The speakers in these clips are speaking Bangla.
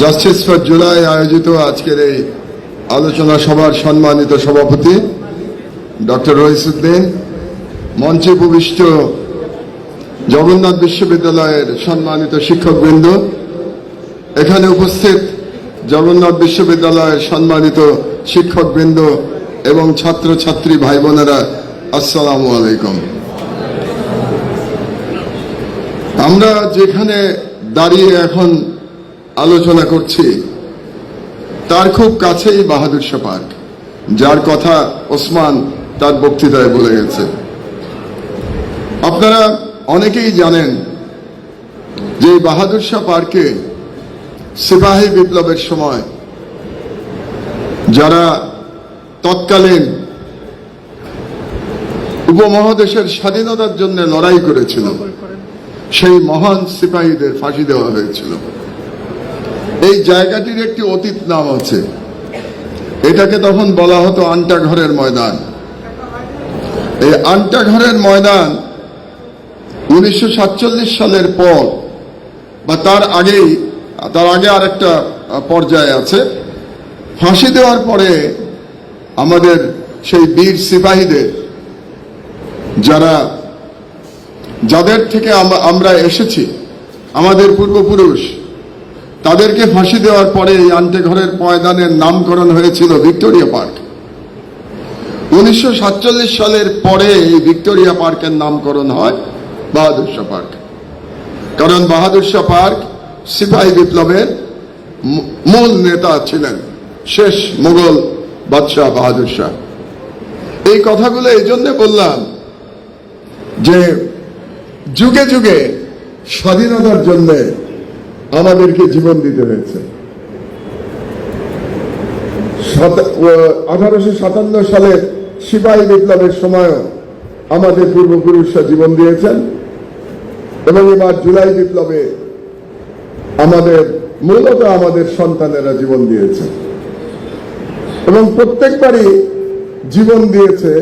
জাস্টিস ফর জুলাই আয়োজিত আজকের এই আলোচনা সভার সম্মানিত সভাপতি ডক্টর রহিসুদ্দিন, মঞ্চে উপবিষ্ট জগন্নাথ বিশ্ববিদ্যালয়ের সম্মানিত শিক্ষকবৃন্দ, এখানে উপস্থিত জগন্নাথ বিশ্ববিদ্যালয়ের সম্মানিত শিক্ষকবৃন্দ এবং ছাত্রছাত্রী ভাই বোনেরা আসসালামু আলাইকুম। আমরা যেখানে দাঁড়িয়ে এখন আলোচনা করছি। তার খুব কাছেই বাহাদুর শাহ পার্ক, যার কথা ওসমান তার বক্তৃতায় বলে গেছে। আপনারা অনেকেই জানেন যে বাহাদুর শাহ পার্কে সিপাহী বিপ্লবের সময় যারা তৎকালীন উপমহাদেশের স্বাধীনতার জন্য লড়াই করেছিল, সেই মহান সিপাহীদের ফাঁসি দেওয়া হয়েছিল। এই জায়গাটির একটি অতীত নাম আছে। এটাকে তখন বলা হতো আন্টা ঘরের ময়দান। এই আন্টা ঘরের ময়দান উনিশশো সাতচল্লিশ সালের পর, বা তার আগেই, তার আগে আরেকটা পর্যায়ে আছে। ফাঁসি দেওয়ার পরে আমাদের সেই বীর সিপাহীদের, যারা, যাদের থেকে আমরা এসেছি, আমাদের পূর্বপুরুষ তাদেরকে ফাঁসি দেওয়ার পরে এই আন্টে ঘরের ময়দানের নামকরণ হয়েছিল ভিক্টোরিয়া পার্ক। উনিশশো সাতচল্লিশ সালের পরে এই ভিক্টোরিয়া পার্কের নামকরণ হয় বাহাদুর শাহ পার্ক। কারণ বাহাদুর শাহ পার্ক সিপাহী বিপ্লবের মূল নেতা ছিলেন, শেষ মুঘল বাদশাহ বাহাদুর শাহ। এই কথাগুলো এই জন্য বললাম যে যুগে যুগে স্বাধীনতার জন্য আমাদেরকে জীবন দিতে হয়েছে আঠারোশো সাতান্ন সালে সিপাহী বিপ্লবের সময়ও আমাদের পূর্বপুরুষরা জীবন দিয়েছেন এবং এবার জুলাই বিপ্লবে আমাদের, মূলত আমাদের সন্তানেরা জীবন দিয়েছে এবং প্রত্যেকবারই জীবন দিয়েছে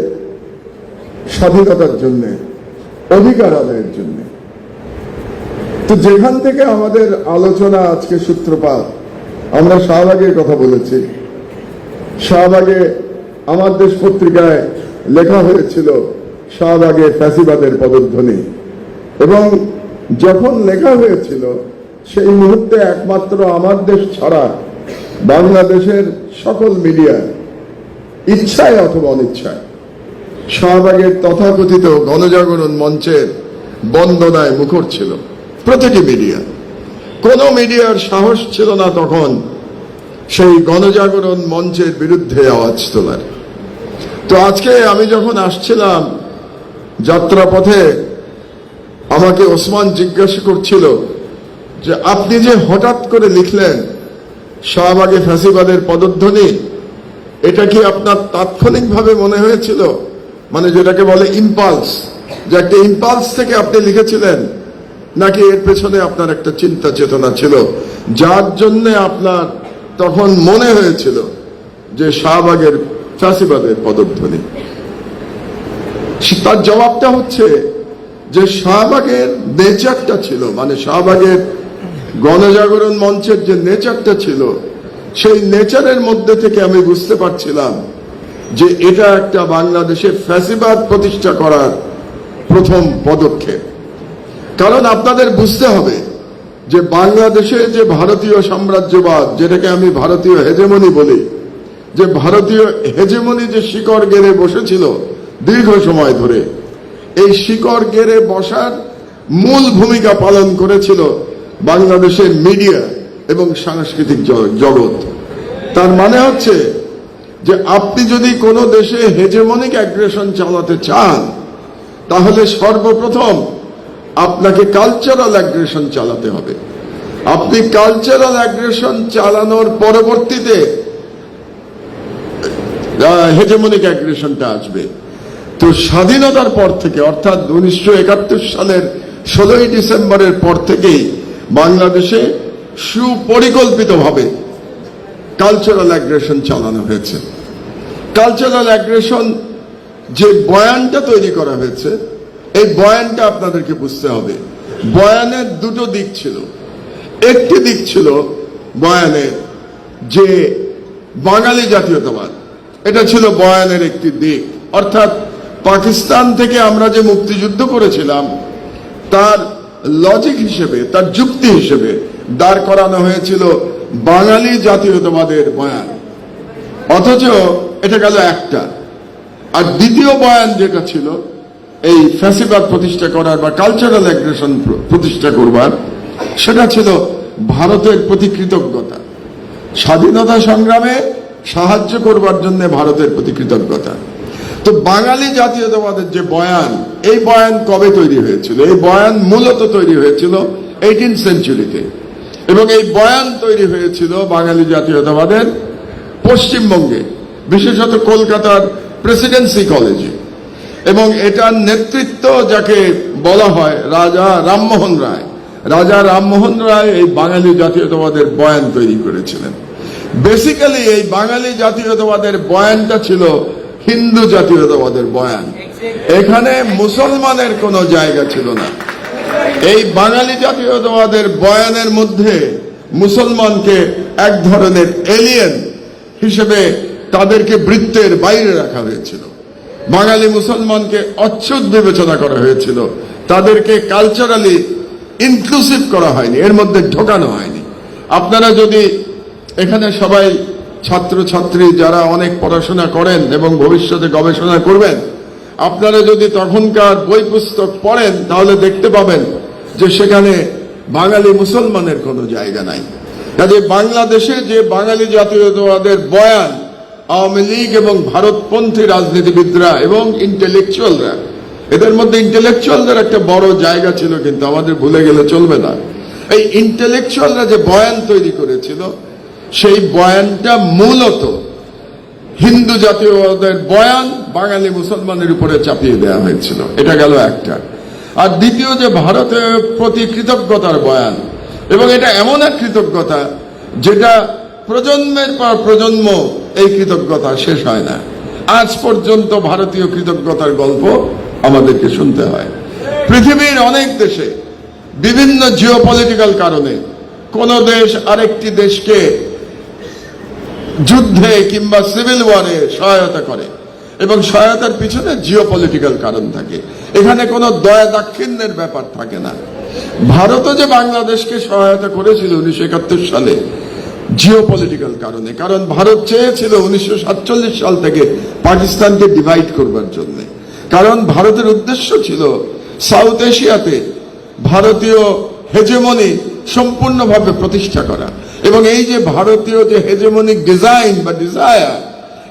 স্বাধীনতার জন্যে, অধিকার আদায়ের জন্য। তো যেখান থেকে আমাদের আলোচনা আজকে সূত্রপাত, আমরা শাহবাগের কথা বলেছি। শাহবাগে আমার দেশ পত্রিকায় লেখা হয়েছিল, শাহবাগে ফ্যাসিবাদের পদধ্বনি। এবং যখন লেখা হয়েছিল, সেই মুহূর্তে একমাত্র আমার দেশ ছাড়া বাংলাদেশের সকল মিডিয়া ইচ্ছায় অথবা অনিচ্ছায় শাহবাগের তথাকথিত গণজাগরণ মঞ্চের বন্দনায় মুখর ছিল। প্রতিটি মিডিয়া। কোন মিডিয়ার সাহস ছিল না তখন সেই গণজাগরণ মঞ্চের বিরুদ্ধে আওয়াজ তোলার। তো আজকে আমি যখন আসছিলাম যাত্রাপথে, আমাকে ওসমান জিজ্ঞাসা করছিল যে, আপনি যে হঠাৎ করে লিখলেন শাহবাগে ফ্যাসিবাদের পদধ্বনি, এটা কি আপনার তাৎক্ষণিকভাবে মনে হয়েছিল? মানে যেটাকে বলে ইম্পালস, যে একটা ইম্পালস থেকে আপনি লিখেছিলেন নাকি এর পেছনে আপনার একটা চিন্তা চেতনা ছিল? যার জন্য আপনার তখন মনে হয়েছিল যে শাহবাগের ফ্যাসিবাদের পদধ্বনি। তার জবাবটা হচ্ছে যে শাহবাগের নেচারটা ছিল মানে শাহবাগের গণজাগরণ মঞ্চের যে নেচারটা ছিল, সেই নেচারের মধ্যে থেকে আমি বুঝতে পারছিলাম যে এটা একটা বাংলাদেশের ফ্যাসিবাদ প্রতিষ্ঠা করার প্রথম পদক্ষেপ। কারণ আপনাদের বুঝতে হবে যে বাংলাদেশে যে ভারতীয় সাম্রাজ্যবাদ, যেটাকে আমি ভারতীয় হেজেমনি বলি, যে ভারতীয় হেজেমনি যে শিকড় গেড়ে বসেছিল দীর্ঘ সময় ধরে, এই শিকড় গেড়ে বসার মূল ভূমিকা পালন করেছিল বাংলাদেশের মিডিয়া এবং সাংস্কৃতিক জগৎ। তার মানে হচ্ছে যে আপনি যদি কোনো দেশে হেজেমনিক অ্যাগ্রেশন চালাতে চান, তাহলে সর্বপ্রথম আপনাকে কালচারাল অ্যাগ্রেশন চালাতে হবে। আপনি কালচারাল অ্যাগ্রেশন চালানোর পরবর্তীতে হেজেমনিক অ্যাগ্রেশনটা আসবে। তো স্বাধীনতার পর থেকে, অর্থাৎ উনিশশো একাত্তর সালের ষোলোই ডিসেম্বরের পর থেকেই বাংলাদেশে সুপরিকল্পিতভাবে কালচারাল অ্যাগ্রেশন চালানো হয়েছে। কালচারাল অ্যাগ্রেশন যে বয়ানটা তৈরি করা হয়েছে এই বয়ানটা আপনাদেরকে বুঝতে হবে। বয়ানের দুটো দিক ছিল। একটি দিক ছিল বয়ানের যে বাঙালি জাতীয়তাবাদ। এটা ছিল বয়ানের একটি দিক। অর্থাৎ পাকিস্তান থেকে আমরা যে মুক্তিযুদ্ধ করেছিলাম, তার লজিক হিসেবে, তার যুক্তি হিসেবে দাঁড় করানো হয়েছিল বাঙালি জাতীয়তাবাদের বয়ান। অথচ এটা গেল একটা। আর দ্বিতীয় বয়ান যেটা ছিল এই ফ্যাসিবাদ প্রতিষ্ঠা করার বা কালচারাল অ্যাগ্রেশন প্রতিষ্ঠা করবার, সেটা ছিল ভারতের প্রতি কৃতজ্ঞতা স্বাধীনতা সংগ্রামে সাহায্য করবার জন্য ভারতের প্রতি কৃতজ্ঞতা তো বাঙালি জাতীয়তাবাদের যে বয়ান, এই বয়ান কবে তৈরি হয়েছিল? এই বয়ান মূলত তৈরি হয়েছিল এইটিন সেঞ্চুরিতে এবং এই বয়ান তৈরি হয়েছিল বাঙালি জাতীয়তাবাদের পশ্চিমবঙ্গে, বিশেষত কলকাতার প্রেসিডেন্সি কলেজে এবং এটার নেতৃত্ব যাকে বলা হয় রাজা রামমোহন রায়। রাজা রামমোহন রায় এই বাঙালি জাতীয়তাবাদের বয়ান তৈরি করেছিলেন। বেসিক্যালি এই বাঙালি জাতীয়তাবাদের বয়ানটা ছিল হিন্দু জাতীয়তাবাদের বয়ান। এখানে মুসলমানের কোনো জায়গা ছিল না। এই বাঙালি জাতীয়তাবাদের বয়ানের মধ্যে মুসলমানকে এক ধরনের এলিয়েন হিসেবে তাদেরকে বৃত্তের বাইরে রাখা হয়েছিল। বাঙালি মুসলমানকে অচ্ছুত বিবেচনা করা হয়েছিল। তাদেরকে কালচারালি ইনক্লুসিভ করা হয়নি, এর মধ্যে ঢোকানো হয়নি। আপনারা যদি এখানে সবাই ছাত্র ছাত্রী যারা অনেক পড়াশোনা করেন এবং ভবিষ্যতে গবেষণা করবেন, আপনারা যদি তখনকার বই পুস্তক পড়েন, তাহলে দেখতে পাবেন যে সেখানে বাঙালি মুসলমানের কোনো জায়গা নাই। কাজে বাংলাদেশে যে বাঙালি জাতীয়তাবাদের বয়ান আওয়ামী লীগ এবং ভারতপন্থী রাজনীতিবিদরা এবং ইন্টেলেকচুয়ালরা এদের মধ্যে ইন্টেলেকচুয়ালদের একটা বড় জায়গা ছিল কিন্তু আমাদের ভুলে গেলে চলবে না। এই ইন্টেলেকচুয়ালরা যে বয়ান তৈরি করেছিল, সেই বয়ানটা মূলত হিন্দু জাতীয়তাবাদের বয়ান বাঙালি মুসলমানের উপরে চাপিয়ে দেওয়া হয়েছিল। এটা গেল একটা। আর দ্বিতীয় যে ভারতের প্রতি কৃতজ্ঞতার বয়ান, এবং এটা এমন এক কৃতজ্ঞতা যেটা প্রজন্মের পর প্রজন্ম এই কৃতজ্ঞতা শেষ হয় না। আজ পর্যন্ত ভারতীয় কৃতজ্ঞতার গল্প আমাদেরকে শুনতে হয়। পৃথিবীর অনেক দেশে বিভিন্ন জিওপলিটিক্যাল কারণে কোন দেশ আরেকটি দেশকে যুদ্ধে কিংবা সিভিল ওয়ারে সহায়তা করে এবং সহায়তার পিছনে জিওপলিটিক্যাল কারণ থাকে। এখানে কোনো দয়া দাক্ষিণ্যের ব্যাপার থাকে না। ভারতও যে বাংলাদেশকে সহায়তা করেছিল উনিশশো একাত্তর সালে জিওপলিটিক্যাল কারণে। কারণ ভারত চেয়েছিল উনিশশো সাতচল্লিশ সাল থেকে পাকিস্তানকে ডিভাইড করবার জন্য। কারণ ভারতের উদ্দেশ্য ছিল সাউথ এশিয়াতে ভারতীয় হেজেমনি সম্পূর্ণভাবে প্রতিষ্ঠা করা। এবং এই যে ভারতীয় যে হেজেমনিক ডিজাইন বা ডিজায়ার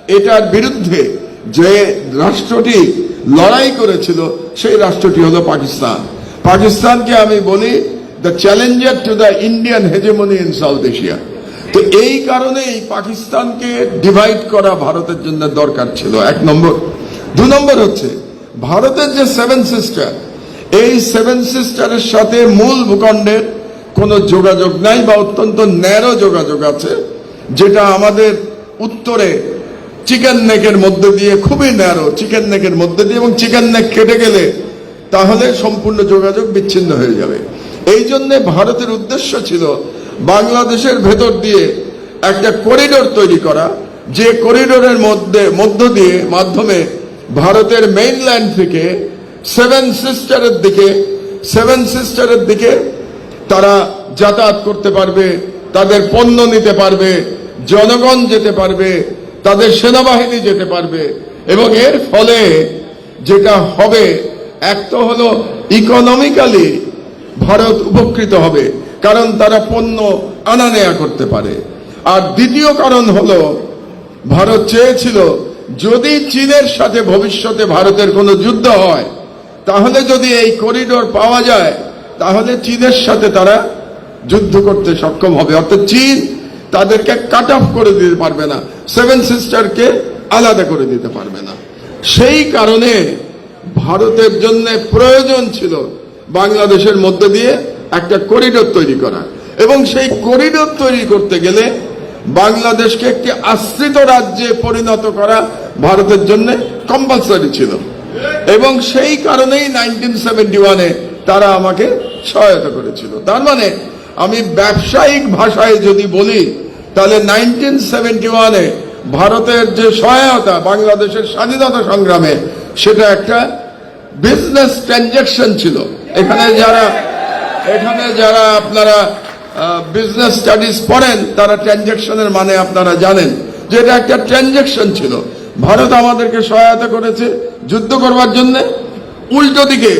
এটার বিরুদ্ধে যে রাষ্ট্রটি লড়াই করেছিল, সেই রাষ্ট্রটি হলো পাকিস্তান। পাকিস্তানকে আমি বলি the challenger to the Indian hegemony in South Asia তো এই কারণেই পাকিস্তানকে ডিভাইড করা ভারতের জন্য দরকার ছিল, এক নম্বর। দু নম্বর হচ্ছে, ভারতের যে সেভেন সিস্টার এই সেভেন সিস্টারের সাথে মূল ভূখণ্ডের কোনো যোগাযোগ নাই বা অত্যন্ত ন্যারো যোগাযোগ আছে, যেটা আমাদের উত্তরে চিকেন নেকের মধ্যে দিয়ে খুবই ন্যারো চিকেন নেকের মধ্যে দিয়ে এবং চিকেন নেক কেটে গেলে তাহলে সম্পূর্ণ যোগাযোগ বিচ্ছিন্ন হয়ে যাবে। এই জন্যে ভারতের উদ্দেশ্য ছিল বাংলাদেশের ভেতর দিয়ে একটা করিডোর তৈরি করা, যে করিডোরের মধ্যে, মধ্য দিয়ে, মাধ্যমে ভারতের মেইনল্যান্ড থেকে সেভেন সিস্টারের দিকে সেভেন সিস্টারের দিকে তারা যাতায়াত করতে পারবে, তাদের পণ্য নিতে পারবে, জনগণ যেতে পারবে, তাদের সেনাবাহিনী যেতে পারবে। এবং এর ফলে যেটা হবে, এক তো হলো ইকোনমিক্যালি ভারত উপকৃত হবে। কারণ তারা পণ্য আনা নেয়া করতে পারে। আর দ্বিতীয় কারণ হলো, ভারত চেয়েছিল, যদি চীনের সাথে ভবিষ্যতে ভারতের কোনো যুদ্ধ হয়, তাহলে যদি এই করিডোর পাওয়া যায়, তাহলে চীনের সাথে তারা যুদ্ধ করতে সক্ষম হবে। অর্থাৎ চীন তাদেরকে কাট অফ করে দিতে পারবে না সেভেন সিস্টারকে আলাদা করে দিতে পারবে না। সেই কারণে ভারতের জন্য প্রয়োজন ছিল বাংলাদেশের মধ্যে দিয়ে একটা করিডোর তৈরি করা। এবং সেই করিডোর তৈরি করতে গেলে বাংলাদেশকে একটি আশ্রিত রাজ্যে পরিণত করা ভারতের জন্য কম্পালসারি ছিল। এবং সেই কারণেই নাইনটিন সেভেন্টি ওয়ানে তারা আমাকে সহায়তা করেছিল। তার মানে আমি ব্যবসায়িক ভাষায় যদি বলি, তাহলে নাইনটিন সেভেন্টি ওয়ানে ভারতের যে সহায়তা, বাংলাদেশের স্বাধীনতা সংগ্রামে, সেটা একটা বিজনেস ট্রানজাকশন ছিল। এখানে যারা এখানে যারা আপনারা বিজনেস স্টাডিজ পড়েন, তারা ট্রানজাকশনের মানে আপনারা জানেন যে এটা একটা ট্রানজাকশন ছিল। ভারত আমাদেরকে সহায়তা করেছে যুদ্ধ করবার জন্য। উল্টো দিকে,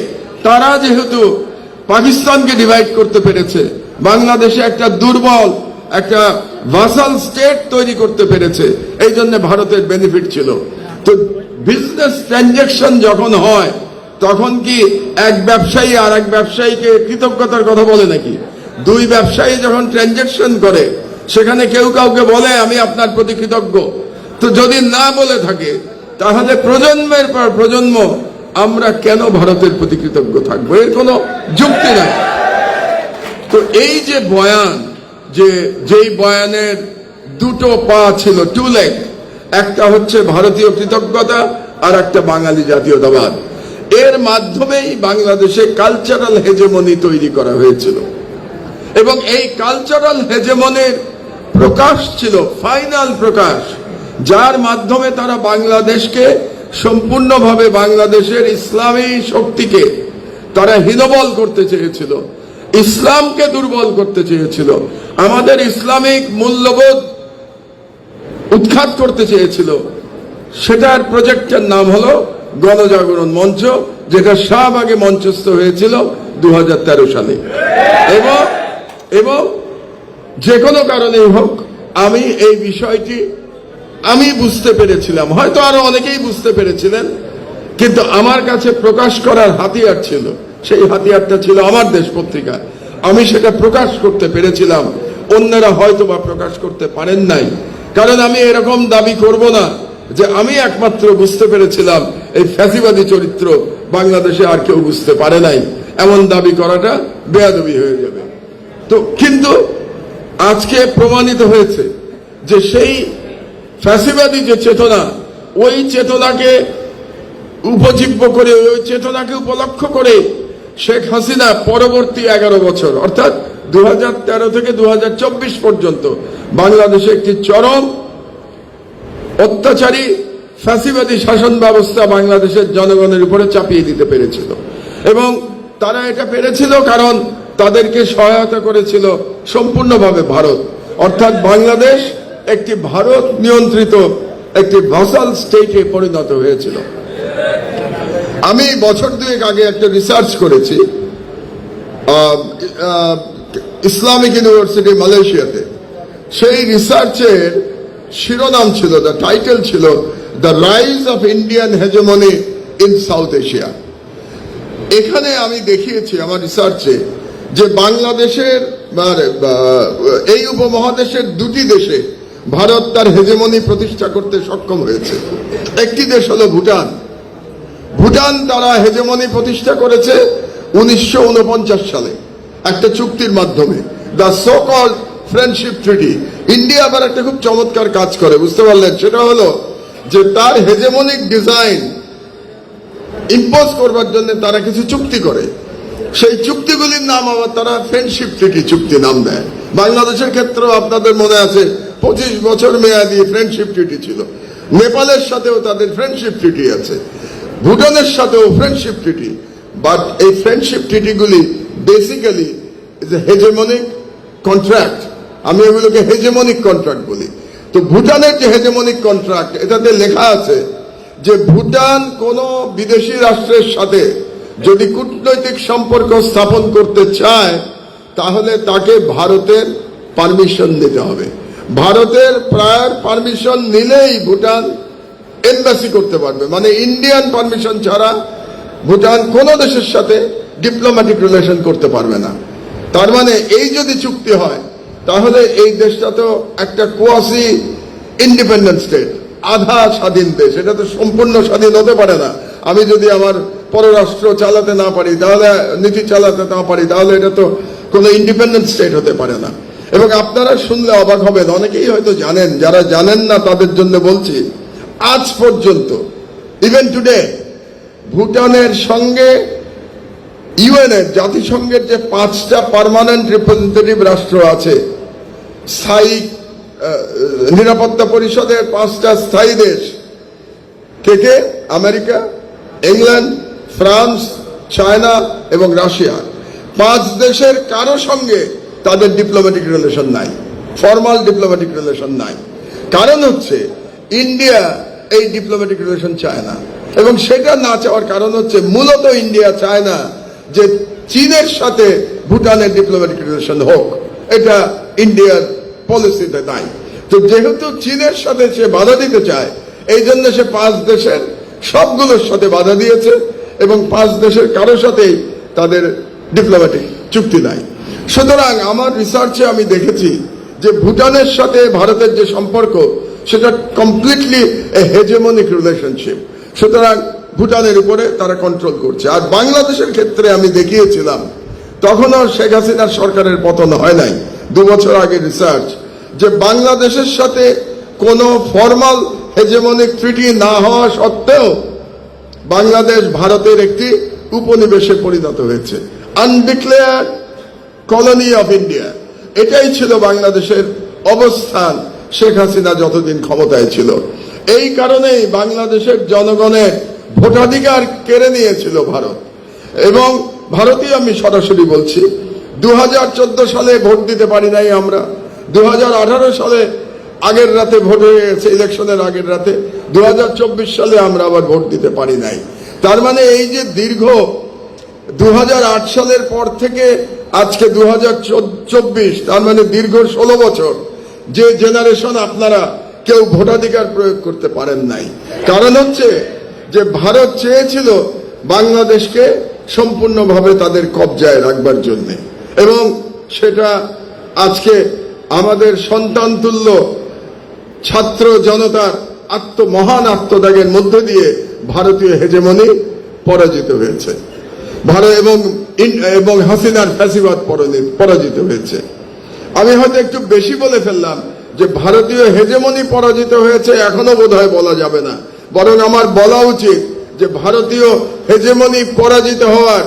তারা যেহেতু পাকিস্তানকে ডিভাইড করতে পেরেছে, বাংলাদেশে একটা দুর্বল, একটা ভাসাল স্টেট তৈরি করতে পেরেছে, এই জন্য ভারতের বেনিফিট ছিল। তো বিজনেস ট্রানজাকশন যখন হয় তখন কি এক ব্যবসায়ী আর এক ব্যবসায়ীকে কৃতজ্ঞতার কথা বলে নাকি? দুই ব্যবসায়ী যখন ট্রানজাকশন করে, সেখানে কেউ কাউকে বলে, আমি আপনার প্রতি কৃতজ্ঞ। তো যদি না বলে থাকে, তাহলে প্রজন্মের পর প্রজন্ম, আমরা কেন ভারতের প্রতি কৃতজ্ঞ থাকব? এর কোনো যুক্তি নাই। তো এই যে বয়ান, যে যেই বয়ানের দুটো পা ছিল টু লেগ একটা হচ্ছে ভারতীয় কৃতজ্ঞতা আর একটা বাঙালি জাতীয়তাবাদ। এর মাধ্যমেই বাংলাদেশে কালচারাল হেজেমনি তৈরি করা হয়েছিল। এবং এই কালচারাল হেজেমনের প্রকাশ ছিল ফাইনাল প্রকাশ, যার মাধ্যমে তারা বাংলাদেশকে সম্পূর্ণভাবে বাংলাদেশের ইসলামী শক্তিকে তারা হীনবল করতে চেয়েছিল, ইসলামকে দুর্বল করতে চেয়েছিল, আমাদের ইসলামিক মূল্যবোধ উৎখাত করতে চেয়েছিল। সেটার প্রজেক্টের নাম হলো গণজাগরণ মঞ্চ, যেটা শাহবাগে মঞ্চস্থ হয়েছিল দু হাজার তেরো সালে। এবং এবং যে কোনো কারণেই হোক, আমি এই বিষয়টি, আমি বুঝতে পেরেছিলাম। হয়তো আরও অনেকেই বুঝতে পেরেছিলেন, কিন্তু আমার কাছে প্রকাশ করার হাতিয়ার ছিল, সেই হাতিয়ারটা ছিল আমার দেশ পত্রিকা। আমি সেটা প্রকাশ করতে পেরেছিলাম। অন্যরা হয়তো বা প্রকাশ করতে পারেন নাই। কারণ আমি এরকম দাবি করব না। যে আমি একমাত্র বুঝতে পেরেছিলাম এই ফ্যাসিবাদী চরিত্র বাংলাদেশে আর কেউ বুঝতে পারে নাই। এমন দাবি করাটা বেয়াদবি হয়ে যাবে। তো কিন্তু আজকে প্রমাণিত হয়েছে যে সেই ফ্যাসিবাদী যে চেতনা, ওই চেতনাকে উপজীব্য করে, ওই চেতনাকে উপলক্ষ করে শেখ হাসিনা পরবর্তী এগারো বছর, অর্থাৎ দু হাজার তেরো থেকে দু হাজার চব্বিশ পর্যন্ত বাংলাদেশে একটি চরম অত্যাচারী ফ্যাসিবাদী শাসন ব্যবস্থা বাংলাদেশের জনগণের উপরে চাপিয়ে দিতে পেরেছিল। এবং তারা এটা পেরেছিল কারণ তাদেরকে সহায়তা করেছিল সম্পূর্ণভাবে ভারত। অর্থাৎ বাংলাদেশ একটি ভারত নিয়ন্ত্রিত একটি ভাসাল স্টেটে পরিণত হয়েছিল। আমি বছর দুয়েক আগে একটা রিসার্চ করেছি ইসলামিক ইউনিভার্সিটি মালয়েশিয়াতে। সেই রিসার্চের শিরোনাম ছিল দ্য টাইটেল ছিল the rise of Indian hegemony in South Asia এখানে আমি দেখিয়েছি আমার রিসার্চে যে বাংলাদেশের এই উপমহাদেশের দুটি দেশে ভারত তার হেজেমনি প্রতিষ্ঠা করতে সক্ষম হয়েছে। একটি দেশ হলো ভুটান। ভুটান তারা হেজেমনি প্রতিষ্ঠা করেছে উনিশশো উনপঞ্চাশ সালে, একটা চুক্তির মাধ্যমে। The so friendship treaty India আবার একটা খুব চমৎকার কাজ করে, বুঝতে পারলেন? সেটা হলো যে তার হেজেমনিক ডিজাইন ইম্পোজ করবার জন্য তারা কিছু চুক্তি করে। সেই চুক্তিগুলির নাম আবার তারা ফ্রেন্ডশিপ ট্রিটি চুক্তি নাম দেয়। বাংলাদেশের ক্ষেত্রেও আপনাদের মনে আছে, পঁচিশ বছর মেয়াদি ফ্রেন্ডশিপ ট্রিটি ছিল। নেপালের সাথেও তাদের ফ্রেন্ডশিপ ট্রিটি আছে। ভুটানের সাথেও ফ্রেন্ডশিপ ট্রিটি বাট এই friendship ট্রিটিগুলি basically is a hegemonic contract আমি এগুলোকে হেজেমনিক কন্ট্রাক্ট বলি। তো ভুটানের যে হেজেমনিক কন্ট্রাক্ট এটাতে লেখা আছে যে ভুটান কোন বিদেশি রাষ্ট্রের সাথে যদি কূটনৈতিক সম্পর্ক স্থাপন করতে চায়, তাহলে তাকে ভারতের পারমিশন নিতে হবে। ভারতের প্রায়র পারমিশন নিলেই ভুটান এম্বাসি করতে পারবে। মানে ইন্ডিয়ান পারমিশন ছাড়া ভুটান কোন দেশের সাথে ডিপ্লোম্যাটিক রিলেশন করতে পারবে না। তার মানে এই যদি চুক্তি হয় তাহলে এই দেশটা তো একটা কোয়াসি ইন্ডিপেন্ডেন্ট স্টেট আধা স্বাধীন দেশ। এটা তো সম্পূর্ণ স্বাধীন হতে পারে না। আমি যদি আমার পররাষ্ট্র চালাতে না পারি, তাহলে, নীতি চালাতে না পারি, তাহলে এটা তো কোনো ইন্ডিপেন্ডেন্ট স্টেট হতে পারে না। এবং আপনারা শুনলে অবাক হবেন, অনেকেই হয়তো জানেন, যারা জানেন না তাদের জন্য বলছি, আজ পর্যন্ত ইভেন টুডে ভুটানের সঙ্গে ইউএনএর জাতিসংঘের যে পাঁচটা পার্মানেন্ট রিপ্রেজেন্টেটিভ রাষ্ট্র আছে স্থায়ী নিরাপত্তা পরিষদের পাঁচটা স্থায়ী দেশ। কে কে? আমেরিকা, ইংল্যান্ড, ফ্রান্স, চায়না এবং রাশিয়া। পাঁচ দেশের কারও সঙ্গে তাদের ডিপ্লোম্যাটিক রিলেশন নাই ফর্মাল ডিপ্লোম্যাটিক রিলেশন নাই। কারণ হচ্ছে, ইন্ডিয়া এই ডিপ্লোম্যাটিক রিলেশন চায় না। এবং সেটা না চাওয়ার কারণ হচ্ছে, মূলত ইন্ডিয়া চায় না যে চীনের সাথে ভুটানের ডিপ্লোম্যাটিক রিলেশন হোক। এটা ইন্ডিয়ার পলিসিতে নাই। তো যেহেতু চীনের সাথে সে বাধা দিতে চায়, এই জন্য সে পাঁচ দেশের সবগুলোর সাথে বাধা দিয়েছে এবং পাঁচ দেশের কারোর সাথেই তাদের ডিপ্লোম্যাটিক চুক্তি নাই। সুতরাং আমার রিসার্চে আমি দেখেছি যে ভুটানের সাথে ভারতের যে সম্পর্ক, সেটা কমপ্লিটলি এ হেজেমনিক রিলেশনশিপ সুতরাং ভুটানের উপরে তারা কন্ট্রোল করছে। আর বাংলাদেশের ক্ষেত্রে আমি দেখিয়েছিলাম তখনও শেখ হাসিনার সরকারের পতন হয় নাই। দু বছর আগে রিসার্চ যে বাংলাদেশের সাথে কোনো ফর্মাল হেজেমনিক ট্রিটি না হওয়া সত্ত্বেও বাংলাদেশ ভারতের একটি উপনিবেশে পরিণত হয়েছে। আনডিক্লেয়ার কলোনি অফ ইন্ডিয়া এটাই ছিল বাংলাদেশের অবস্থান, শেখ হাসিনা যতদিন ক্ষমতায় ছিল। এই কারণেই বাংলাদেশের জনগণের ভোটাধিকার কেড়ে নিয়েছিল ভারত। এবং ভারতীয় আমি সরাসরি বলছি দু হাজার চোদ্দ সালে ভোট দিতে পারি নাই আমরা দু হাজার আঠারো সালে আগের রাতে ভোট হয়ে গেছে ইলেকশনের আগের রাতে দু হাজার চব্বিশ সালে আমরা আবার ভোট দিতে পারি নাই। তার মানে এই যে দীর্ঘ দু হাজার আট সালের পর থেকে আজকে দু হাজার চব্বিশ, তার মানে দীর্ঘ ষোলো বছর, যে জেনারেশন আপনারা কেউ ভোটাধিকার প্রয়োগ করতে পারেন নাই। কারণ হচ্ছে যে ভারত চেয়েছিল বাংলাদেশকে সম্পূর্ণভাবে তাদের কবজায় রাখবার জন্যে। এবং সেটা আজকে আমাদের সন্তান তুল্য ছাত্র জনতার আত্ম, মহান আত্মত্যাগের মধ্য দিয়ে ভারতীয় হেজেমনি পরাজিত হয়েছে। ভারত এবং এবং হাসিনার ফ্যাসিবাদ পরাজিত হয়েছে। আমি হয়তো একটু বেশি বলে ফেললাম যে ভারতীয় হেজেমনি পরাজিত হয়েছে এখনও বোধহয় বলা যাবে না। বরং আমার বলা উচিত যে ভারতীয় হেজেমনি পরাজিত হওয়ার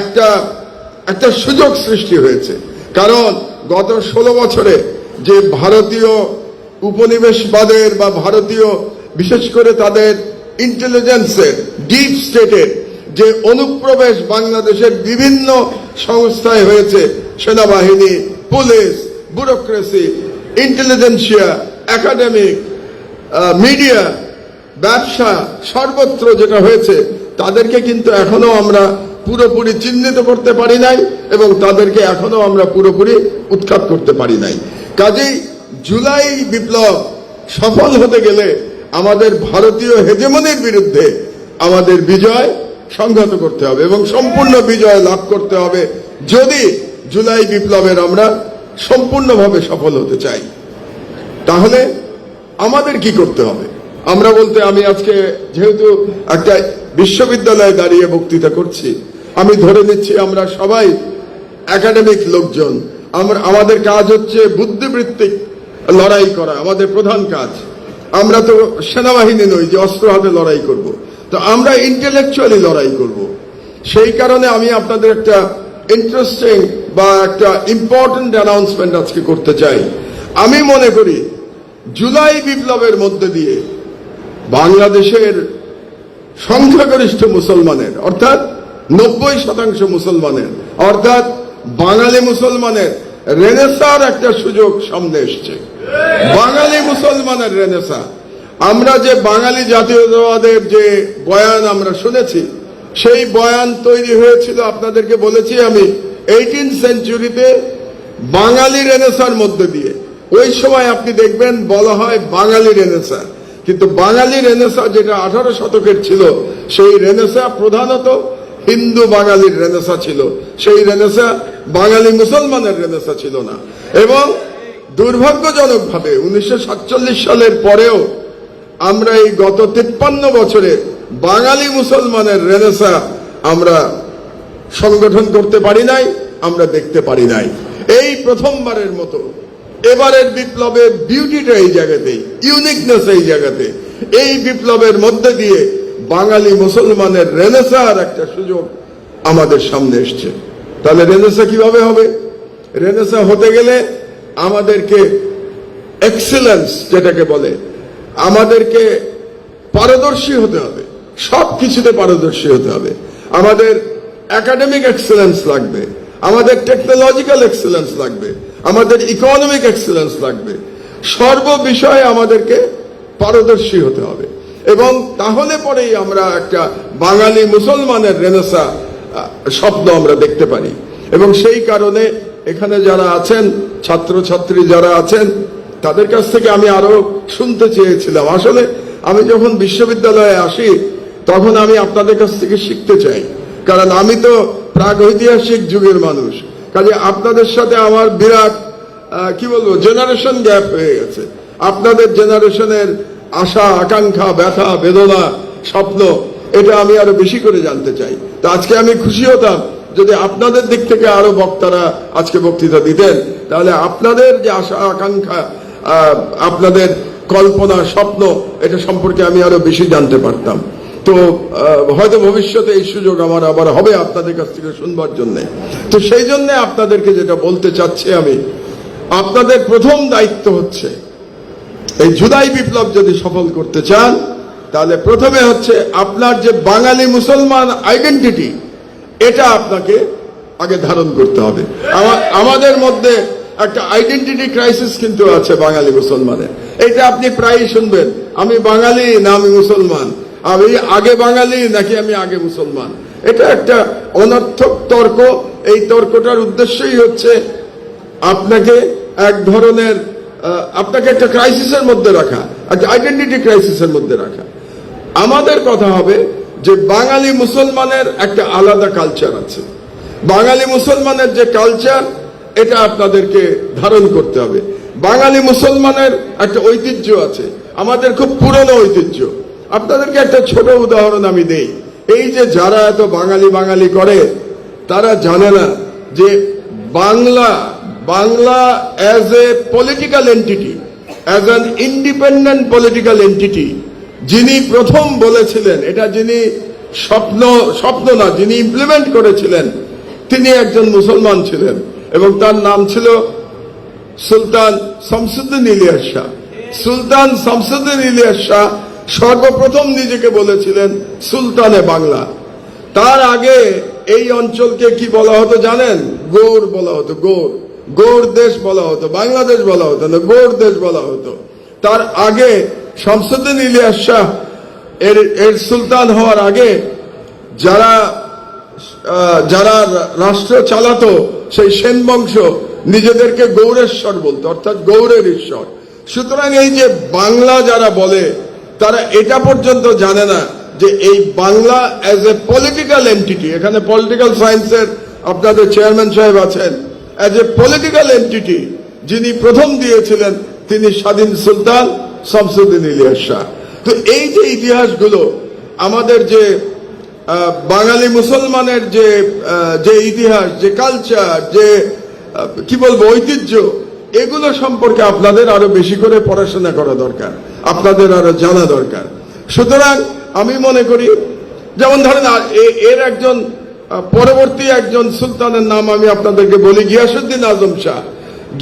একটা একটা সুযোগ সৃষ্টি হয়েছে। কারণ গত ষোলো বছরে যে ভারতীয় উপনিবেশবাদের বা ভারতীয় বিশেষ করে তাদের ইন্টেলিজেন্সের ডিপ স্টেটের যে অনুপ্রবেশ বাংলাদেশের বিভিন্ন সংস্থায় হয়েছে, সেনাবাহিনী, police, bureaucracy intelligentsia academic media ব্যবসা সর্বত্র যেটা হয়েছে, তাদেরকে কিন্তু এখনও আমরা পুরোপুরি চিহ্নিত করতে পারি নাই এবং তাদেরকে এখনও আমরা পুরোপুরি উৎখাত করতে পারি নাই। কাজেই জুলাই বিপ্লব সফল হতে গেলে আমাদের ভারতীয় হেজেমনির বিরুদ্ধে আমাদের বিজয় সংহত করতে হবে এবং সম্পূর্ণ বিজয় লাভ করতে হবে যদি জুলাই বিপ্লবের আমরা সম্পূর্ণভাবে সফল হতে চাই। তাহলে আমাদের কি করতে হবে? আমরা বলতে আমি আজকে যেহেতু একটা বিশ্ববিদ্যালয়ে দাঁড়িয়ে বক্তৃতা করছি, আমি ধরে নিচ্ছি আমরা সবাই একাডেমিক লোকজন। আমরা আমাদের কাজ হচ্ছে বুদ্ধিবৃত্তিক লড়াই করা, আমাদের প্রধান কাজ। আমরা তো সেনাবাহিনী নই যে অস্ত্র হাতে লড়াই করব। তো আমরা ইন্টেলেকচুয়ালি লড়াই করব। সেই কারণে আমি আপনাদের একটা ইন্টারেস্টিং বা একটা ইম্পর্টেন্ট অ্যানাউন্সমেন্ট আজকে করতে চাই। আমি মনে করি, জুলাই বিপ্লবের মধ্যে দিয়ে বাংলাদেশের সংখ্যাগরিষ্ঠ মুসলমানের, অর্থাৎ নব্বই শতাংশ মুসলমানের, অর্থাৎ বাঙালি মুসলমানের রেনেসার একটা সুযোগ সামনে এসছে। বাঙালি মুসলমানের রেনেসা। আমরা যে বাঙালি জাতীয়তাবাদের যে বয়ান আমরা শুনেছি, সেই বয়ান তৈরি হয়েছিল, আপনাদেরকে বলেছি আমি এইটিন সেঞ্চুরিতে বাঙালি রেনেসার মধ্যে দিয়ে। ওই সময় আপনি দেখবেন বলা হয় বাঙালি রেনেসা। কিন্তু বাঙালি রেনেসা যেটা আঠারো শতকের ছিল, সেই রেনেসা প্রধানত হিন্দু বাঙালির রেনেসা ছিল। সেই রেনেসা বাঙালি মুসলমানের রেনেসা ছিল না। এবং দুর্ভাগ্যজনকভাবে উনিশশো সাতচল্লিশ সালের পরেও আমরা এই গত তিপ্পান্ন বছরে বাঙালি মুসলমানের রেনেসা আমরা সংগঠন করতে পারি নাই, আমরা দেখতে পারি নাই। এই প্রথমবারের মতো এবারের বিপ্লবের বিউটিটা এই জায়গাতেই ইউনিকনেস এই জায়গাতে। এই বিপ্লবের মধ্যে দিয়ে বাঙালি মুসলমানের রেনেসার একটা সুযোগ আমাদের সামনে এসছে। তাহলে রেনেসা কীভাবে হবে? রেনেসা হতে গেলে আমাদেরকে এক্সেলেন্স যেটাকে বলে, আমাদেরকে পারদর্শী হতে হবে। সব কিছুতে পারদর্শী হতে হবে। আমাদের একাডেমিক এক্সেলেন্স লাগবে। আমাদের টেকনোলজিক্যাল এক্সেলেন্স লাগবে। আমাদের ইকোনমিক এক্সেলেন্স লাগবে। সর্ব বিষয়ে আমাদেরকে পারদর্শী হতে হবে। এবং তাহলে পরেই আমরা একটা বাঙালি মুসলমানের রেনেসা স্বপ্ন আমরা দেখতে পারি। এবং সেই কারণে এখানে যারা আছেন, ছাত্রছাত্রী যারা আছেন, তাদের কাছ থেকে আমি আরও শুনতে চেয়েছিলাম। আসলে আমি যখন বিশ্ববিদ্যালয়ে আসি, তখন আমি আপনাদের কাছ থেকে শিখতে চাই। কারণ আমি তো প্রাগ ঐতিহাসিক যুগের মানুষ। কাজে আপনাদের সাথে আমার বিরাট কি বলব জেনারেশন গ্যাপ হয়ে গেছে। আপনাদের জেনারেশনের আশা, আকাঙ্ক্ষা, ব্যথা, বেদনা, স্বপ্ন, এটা আমি আরও বেশি করে জানতে চাই। তো আজকে আমি খুশি হতাম যদি আপনাদের দিক থেকে আরও বক্তারা আজকে বক্তৃতা দিতেন। তাহলে আপনাদের যে আশা, আকাঙ্ক্ষা আপনাদের কল্পনা, স্বপ্ন, এটা সম্পর্কে আমি আরও বেশি জানতে পারতাম। তো হয়তো ভবিষ্যতে এই সুযোগ আমার আবার হবে আপনাদের কাছ থেকে শুনবার জন্য। তো সেই জন্য আপনাদেরকে যেটা বলতে চাচ্ছি আমি, আপনাদের প্রথম দায়িত্ব হচ্ছে, এই জুদাই বিপ্লব যদি সফল করতে চান, তাহলে প্রথমে হচ্ছে আপনার যে বাঙালি মুসলমান আইডেন্টিটি এটা আপনাকে আগে ধারণ করতে হবে। আমাদের মধ্যে একটা আইডেন্টিটি ক্রাইসিস কিন্তু আছে বাঙালি মুসলমানের। এটা আপনি প্রায়ই শুনবেন, আমি বাঙালি না, আমি মুসলমান। আমি আগে বাঙালি নাকি আমি আগে মুসলমান? এটা একটা অনর্থক তর্ক। এই তর্কটার উদ্দেশ্যই হচ্ছে আপনাকে এক ধরনের আপনাকে একটা ক্রাইসিসের মধ্যে রাখা, একটা আইডেন্টিটি ক্রাইসিসের মধ্যে রাখা। আমাদের কথা হবে যে বাঙালি মুসলমানের একটা আলাদা কালচার আছে। বাঙালি মুসলমানের যে কালচার, এটা আপনাদেরকে ধারণ করতে হবে। বাঙালি মুসলমানের একটা ঐতিহ্য আছে। আমাদের খুব পুরনো ঐতিহ্য। আপনাদেরকে একটা ছোট উদাহরণ আমি দেই। এই যে যারা এত বাঙালি বাঙালি করে, তারা জানে না যে Bangla Bangla as a political entity as an independent political entity যিনি প্রথম বলেছিলেন, এটা যিনি স্বপ্ন স্বপ্ন না, যিনি ইমপ্লিমেন্ট করেছিলেন, তিনি একজন মুসলমান ছিলেন এবং তার নাম ছিল সুলতান শামসুদ্দিন ইলিয়াস শাহ। সুলতান শামসুদ্দিন ইলিয়াস শাহ সর্বপ্রথম নিজেকে বলেছিলেন সুলতানে বাংলা। তার আগে এই অঞ্চলকে কি বলা হতো জানেন? গৌর বলা হতো, গৌর। গৌর দেশ বলা হতো, বাংলাদেশ বলা হতো না, গৌর দেশ বলা হতো। তার আগে শামসুদ্দিন ইলিয়াস শাহ এর এর সুলতান হওয়ার আগে যারা যারা রাষ্ট্র চালাতো, সেই সেন বংশ নিজেদেরকে গৌরেশ্বর বলতো, অর্থাৎ গৌরের ঈশ্বর। সুতরাং এই যে বাংলা যারা বলে তারা এটা পর্যন্ত জানে না যে এই Bangla as a political entity এখানে পলিটিক্যাল সায়েন্সের আপনাদের চেয়ারম্যান সাহেব আছেন অ্যাজ এ পলিটিক্যাল এন্টিটি যিনি প্রথম দিয়েছিলেন, তিনি স্বাধীন সুলতান শামসুদ্দিন ইলিয়াস শাহ। তো এই যে ইতিহাসগুলো, আমাদের যে বাঙালি মুসলমানের যে যে ইতিহাস, যে কালচার যে কি বলব, ঐতিহ্য, এগুলো সম্পর্কে আপনাদের আরও বেশি করে পড়াশোনা করা দরকার। আপনাদের আরও জানা দরকার। সুতরাং আমি মনে করি, যেমন ধরেন এর একজন পরবর্তী একজন সুলতানের নাম আমি আপনাদেরকে বলি গিয়াসুদ্দিন আজম শাহ।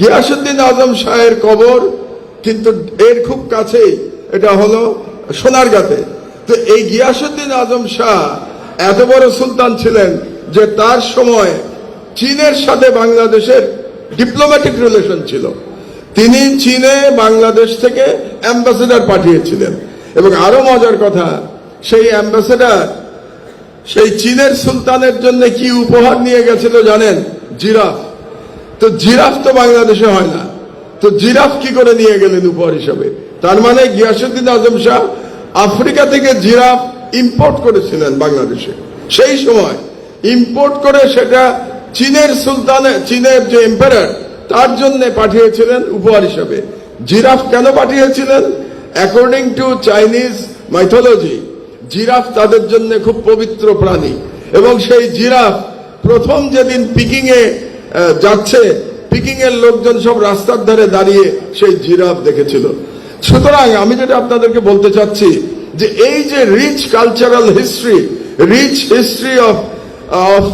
গিয়াসুদ্দিন আজম শাহের কবর কিন্তু এর খুব কাছেই, এটা হলো সোনারগাঁতে। তো এই গিয়াসুদ্দিন আজম শাহ এত বড় সুলতান ছিলেন যে তার সময় চীনের সাথে বাংলাদেশের ডিপ্লোম্যাটিক রিলেশন ছিল। তিনি চীনে বাংলাদেশ থেকে অ্যাম্বাসেডার পাঠিয়েছিলেন। এবং আরও মজার কথা, সেই অ্যাম্বাসেডার, সেই চীনের সুলতানের জন্য কি উপহার নিয়ে গেছিল জানেন? জিরাফ। তো জিরাফ তো বাংলাদেশে হয় না। তো জিরাফ কি করে নিয়ে গেলেন উপহার হিসাবে? তার মানে গিয়াসুদ্দিন আজম শাহ আফ্রিকা থেকে জিরাফ ইম্পোর্ট করেছিলেন বাংলাদেশে। সেই সময় ইম্পোর্ট করে সেটা চীনের সুলতানে, চীনের যে এম্পায়ার, তার জন্য পাঠিয়েছিলেন উপহার হিসাবে। জিরাফ কেন পাঠিয়েছিলেন? According to Chinese mythology giraffe তাদের জন্য খুব পবিত্র প্রাণী এবং সেই জিরাফ প্রথম যেদিন পিকিং এ যাচ্ছে পিকিং এর লোকজন সব রাস্তার ধারে দাঁড়িয়ে সেই জিরাফ দেখেছিল। সুতরাং আমি যেটা আপনাদেরকে বলতে চাচ্ছি যে এই যে rich cultural history rich history of of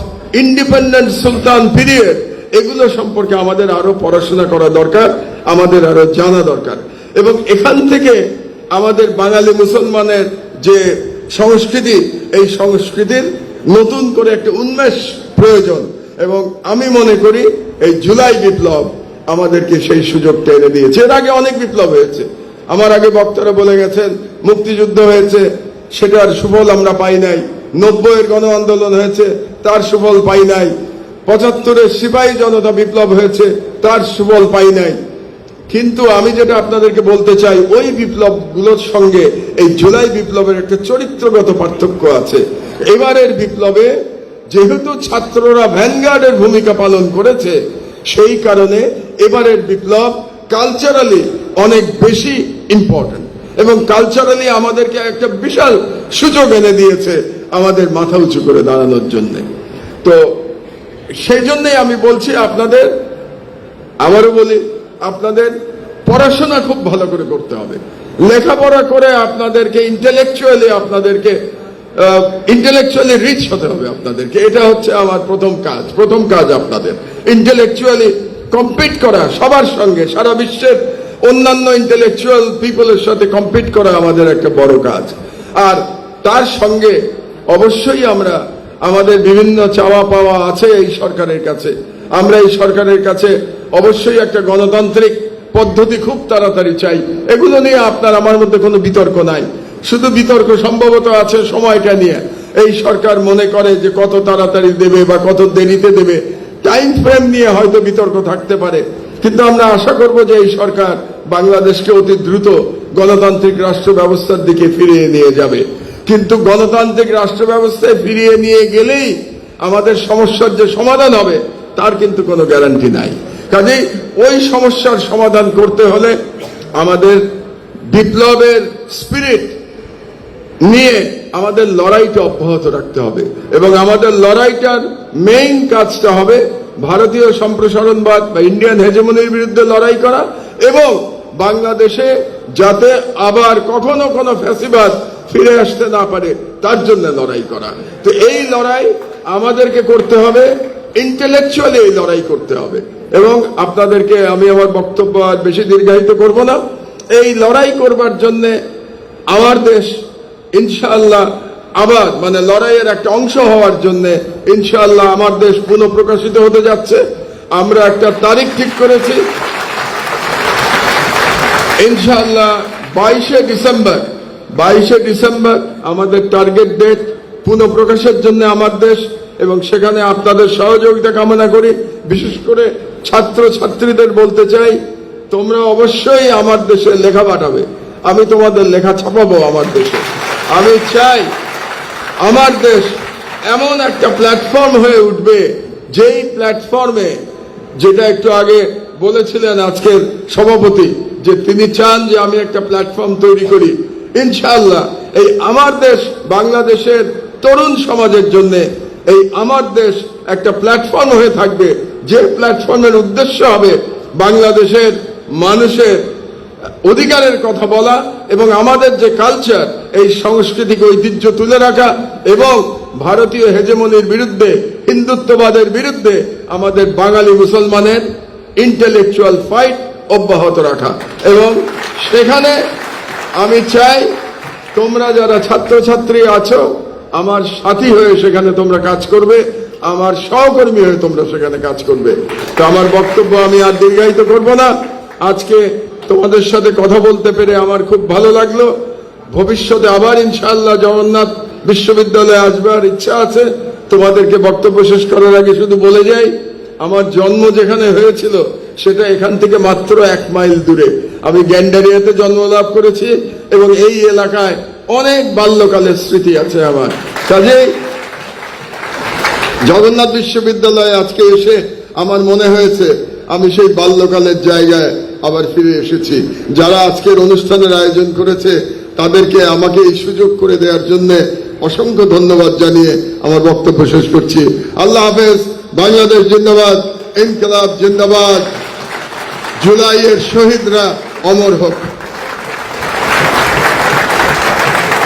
independent Sultan period এগুলো সম্পর্কে আমাদের আরও পড়াশোনা করা দরকার। আমাদের আরও জানা দরকার। এবং এখান থেকে আমাদের বাঙালি মুসলমানের যে সংস্কৃতি, এই সংস্কৃতির নতুন করে একটা উন্মেষ প্রয়োজন। এবং আমি মনে করি এই জুলাই বিপ্লব আমাদেরকে সেই সুযোগটা এনে দিয়েছে। এর আগে অনেক বিপ্লব হয়েছে। আমার আগে বক্তারা বলে গেছেন, মুক্তিযুদ্ধ হয়েছে, সেটার সুফল আমরা পাই নাই। নব্বইয়ের গণ আন্দোলন হয়েছে, তার সুফল পাই নাই। পঁচাত্তরের সিপাহী জনতা বিপ্লব হয়েছে, তার সুফল পাই নাই। কিন্তু আমি যেটা আপনাদেরকে বলতে চাই, ওই বিপ্লবগুলোর সঙ্গে এই জুলাই বিপ্লবের একটা চরিত্রগত পার্থক্য আছে। এবারের বিপ্লবে যেহেতু ছাত্ররা ভ্যানগার্ডের ভূমিকা পালন করেছে, সেই কারণে এবারের বিপ্লব কালচারালি অনেক বেশি ইম্পর্টেন্ট এবং কালচারালি আমাদেরকে একটা বিশাল সুযোগ এনে দিয়েছে আমাদের মাথা উঁচু করে দাঁড়ানোর জন্য। তো সেই জন্যই আমি বলছি আপনাদের আবারও বলি আপনাদের পড়াশোনা খুব ভালো করে করতে হবে। লেখাপড়া করে আপনাদেরকে ইন্টেলেকচুয়ালি আপনাদেরকে ইন্টেলেকচুয়ালি রিচ হতে হবে আপনাদেরকে। এটা হচ্ছে আমার প্রথম কাজ প্রথম কাজ আপনাদের। ইন্টেলেকচুয়ালি কম্পিট করা সবার সঙ্গে, সারা বিশ্বের অন্যান্য ইন্টেলেকচুয়াল পিপলের সাথে কম্পিট করা আমাদের একটা বড় কাজ। আর তার সঙ্গে অবশ্যই আমরা, আমাদের বিভিন্ন চাওয়া পাওয়া আছে এই সরকারের কাছে। আমরা এই সরকারের কাছে অবশ্যই একটা গণতান্ত্রিক পদ্ধতি খুব তাড়াতাড়ি চাই। এগুলো নিয়ে আপনার আমার মধ্যে কোনো বিতর্ক নাই। শুধু বিতর্ক সম্ভবত আছে সময়টা নিয়ে। এই সরকার মনে করে যে কত তাড়াতাড়ি দেবে বা কত দেরিতে দেবে। টাইম ফ্রেম নিয়ে হয়তো বিতর্ক থাকতে পারে। কিন্তু আমরা আশা করব যে এই সরকার বাংলাদেশকে অতি দ্রুত গণতান্ত্রিক রাষ্ট্র ব্যবস্থার দিকে ফিরিয়ে নিয়ে যাবে। কিন্তু গণতান্ত্রিক রাষ্ট্র ব্যবস্থায় ফিরিয়ে নিয়ে গেলেই আমাদের সমস্যার যে সমাধান হবে, তার কিন্তু কোনো গ্যারান্টি নাই। কাজেই ওই সমস্যার সমাধান করতে হলে আমাদের বিপ্লবের স্পিরিট নিয়ে আমাদের লড়াইটা অব্যাহত রাখতে হবে। এবং আমাদের লড়াইটার মেইন কাজটা হবে ভারতীয় সম্প্রসারণবাদ বা ইন্ডিয়ান হেজেমনির বিরুদ্ধে লড়াই করা এবং বাংলাদেশে যাতে আবার কখনো কোনো ফ্যাসিবাদ ফিরে আসতে না পারে, তার জন্য লড়াই করা। তো এই লড়াই আমাদেরকে করতে হবে। ইন্টেলেকচুয়ালি এই লড়াই করতে হবে। এবং আপনাদেরকে আমি আমার বক্তব্য আর বেশি দীর্ঘায়িত করব না। এই লড়াই করবার জন্যে আমার দেশ ইনশাআল্লাহ আবার মানে লড়াইয়ের একটা অংশ হওয়ার জন্য ইনশাআল্লাহ আমার দেশ পুনঃপ্রকাশিত হতে যাচ্ছে। আমরা একটা তারিখ ঠিক করেছি। ইনশাআল্লাহ বাইশে ডিসেম্বর বাইশে ডিসেম্বর আমাদের টার্গেট ডেট পুনঃপ্রকাশের জন্য আমার দেশ এবং সেখানে আপনাদের সহযোগিতা কামনা করি। বিশেষ করে ছাত্র ছাত্রীদের বলতে চাই, তোমরা অবশ্যই আমার দেশে লেখা পাঠাবে। আমি তোমাদের লেখা ছাপাবো আমার দেশে। আমি চাই আমার দেশ এমন একটা প্ল্যাটফর্ম হয়ে উঠবে, যেই প্ল্যাটফর্মে, যেটা একটু আগে বলেছিলেন আজকের সভাপতি, যে তিনি চান যে আমি একটা প্ল্যাটফর্ম তৈরি করি। ইনশাল্লাহ এই আমার দেশ বাংলাদেশের তরুণ সমাজের জন্য এই আমার দেশ একটা প্ল্যাটফর্ম হয়ে থাকবে। যে প্ল্যাটফর্মের উদ্দেশ্য হবে বাংলাদেশের মানুষের অধিকারের কথা বলা এবং আমাদের যে কালচার এই সাংস্কৃতিক ঐতিহ্য তুলে রাখা এবং ভারতীয় হেজেমনির বিরুদ্ধে, হিন্দুত্ববাদের বিরুদ্ধে আমাদের বাঙালি মুসলমানের ইন্টেলেকচুয়াল ফাইট অব্যাহত রাখা। এবং সেখানে আমি চাই তোমরা যারা ছাত্রছাত্রী আছো আমার সাথী হয়ে সেখানে তোমরা কাজ করবে, আমার সহকর্মী হয়ে তোমরা সেখানে কাজ করবে। তো আমার বক্তব্য আমি আর দীর্ঘায়িত করব না। আজকে তোমাদের সাথে কথা বলতে পেরে আমার খুব ভালো লাগল। ভবিষ্যতে আবার ইনশাআল্লাহ জগন্নাথ বিশ্ববিদ্যালয়ে আসবার ইচ্ছা আছে। তোমাদেরকে বক্তব্য শেষ করার আগে শুধু বলে যাই, আমার জন্ম যেখানে হয়েছিল, সেটা এখান থেকে মাত্র এক মাইল দূরে। আমি গ্যান্ডারিয়াতে জন্ম লাভ করেছি এবং এই এলাকায় অনেক বাল্যকালের স্মৃতি আছে আমার। কাজেই জগন্নাথ বিশ্ববিদ্যালয়ে আজকে এসে আমার মনে হয়েছে, আমি সেই বাল্যকালের জায়গায় আবার ফিরে এসেছি। যারা আজকের অনুষ্ঠানের আয়োজন করেছে, তাদেরকে আমাকে এই সুযোগ করে দেওয়ার জন্য অসংখ্য ধন্যবাদ জানিয়ে আমার বক্তব্য শেষ করছি। আল্লাহ হাফেজ, বাংলাদেশ জিন্দাবাদ, ইনকলাব জিন্দাবাদ। জুলাইয়ের শহীদরা অমর হোক।